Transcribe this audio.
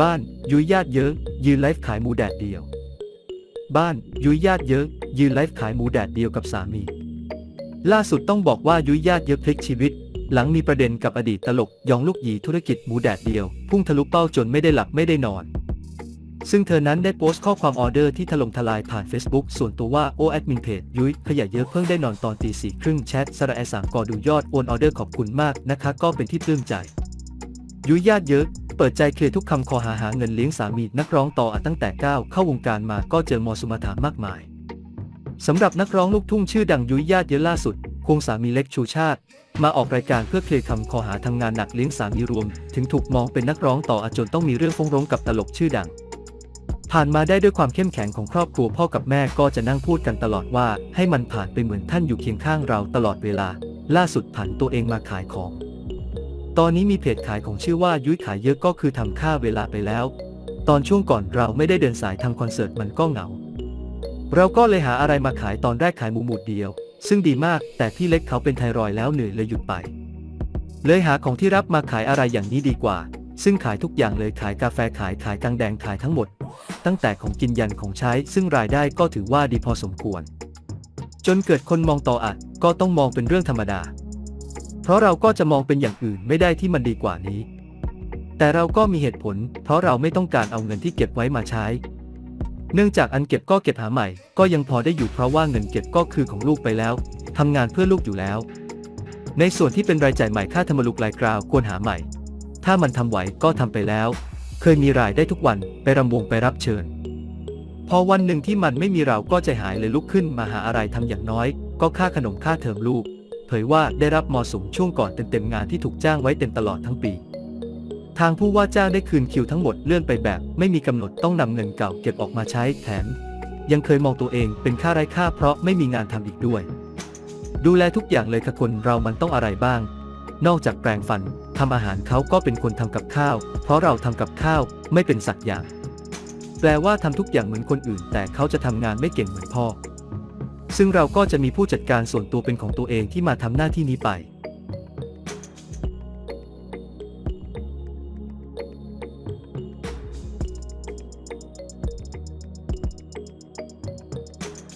บ้านยุ้ยญาติเยอะยืนไลฟ์ขายหมูแดดเดียว บ้านยุ้ยญาติเยอะยืนไลฟ์ขายหมูแดดเดียวกับสามี ล่าสุดต้องบอกว่ายุ้ยญาติเยอะพลิกชีวิต หลังมีประเด็นกับอดีตตลกยองลูกหยีธุรกิจหมูแดดเดียว พุ่งทะลุเป้าจนไม่ได้หลับไม่ได้นอน ซึ่งเธอนั้นได้โพสต์ข้อความออเดอร์ที่ถล่มทลายผ่าน Facebook ส่วนตัวว่าโอแอดมินเพจยุ้ยขยะเยอะเพิ่งได้นอนตอนตีสี่ครึ่งแชทสระแอสามกอดูยอดโอนออเดอร์ขอบคุณมากนะคะก็เป็นที่ปลื้มใจยุ้ยญาติเยอะ เปิดใจเคลียร์ทุกคำคอหาหาเงินเลี้ยงสามีนักร้องต่อตั้งแต่ก้าวเข้าวงการมาก็เจอมอสุมาถามากมายสำหรับนักร้องลูกทุ่งชื่อดังยุ้ยญาติเยอะล่าสุดควงสามีเล็กชูชาติ มาออกรายการเพื่อเคลียร์คำคอหาทำงานหนักเลี้ยงสามีรวม ถึงถูกมองเป็นนักร้องต่ออาจนต้องมีเรื่องฟ้องร้องกับตลกชื่อดัง ผ่านมาได้ด้วยความเข้มแข็งของครอบครัวพ่อกับแม่ก็จะนั่งพูดกันตลอดว่า ให้มันผ่านไปเหมือนท่านอยู่เคียงข้างเราตลอดเวลา ล่าสุดผันตัวเองมาขายของ ตอนนี้มีเพจขายของชื่อว่ายุ้ยขายเยอะก็คือทำค่าเวลาไปแล้ว ตอนช่วงก่อนเราไม่ได้เดินสายทำคอนเสิร์ตมันก็เหงา เราก็เลยหาอะไรมาขายตอนแรกขายหมูหมูดเดียว ซึ่งดีมากแต่พี่เล็กเขาเป็นไทรอยแล้วเหนื่อยเลยหยุดไป เลยหาของที่รับมาขายอะไรอย่างนี้ดีกว่า ซึ่งขายทุกอย่างเลยขายกาแฟขายขายกังแดงขายทั้งหมด ตั้งแต่ของกินยันของใช้ ซึ่งรายได้ก็ถือว่าดีพอสมควร จนเกิดคนมองต่ออัดก็ต้องมองเป็นเรื่องธรรมดา เพราะเราก็จะมองเป็นอย่างอื่นไม่ได้ที่มันดีกว่านี้ แต่เราก็มีเหตุผล เพราะเราไม่ต้องการเอาเงินที่เก็บไว้มาใช้ เนื่องจากอันเก็บก็เก็บหาใหม่ ก็ยังพอได้อยู่เพราะว่าเงินเก็บก็คือของลูกไปแล้วทำงานเพื่อลูกอยู่แล้ว ในส่วนที่เป็นรายจ่ายใหม่ค่าธรรมลุกรายกราวควรหาใหม่ ถ้ามันทำไหวก็ทำไปแล้ว เคยมีรายได้ทุกวันไปรำวงไปรับเชิญ พอวันหนึ่งที่มันไม่มีเราก็ใจหายเลยลุกขึ้นมาหาอะไรทำอย่างน้อย ก็ค่าขนมค่าเทอมลูก ยว่าได้รับมอสุมช่วงก่อนเต็มๆงานที่ถูกจ้างไว้เต็มตลอดทั้งปี ทางผู้ว่าจ้างได้คืนคิวทั้งหมดเลื่อนไปแบบ ไม่มีกำหนดต้องนำเงินเก่าเก็บออกมาใช้แถม ยังเคยมองตัวเองเป็นค่าไร้ค่าเพราะไม่มีงานทำอีกด้วย ดูแลทุกอย่างเลยค่ะคนเรามันต้องอะไรบ้าง นอกจากแปรงฟันทำอาหารเขาก็เป็นคนทำกับข้าว เพราะเราทำกับข้าวไม่เป็นสักอย่าง แปลว่าทำทุกอย่างเหมือนคนอื่น แต่เขาจะทำงานไม่เก่งเหมือนพ่อ ซึ่งเราก็จะมีผู้จัดการส่วนตัวเป็นของตัวเองที่มาทำหน้าที่นี้ไป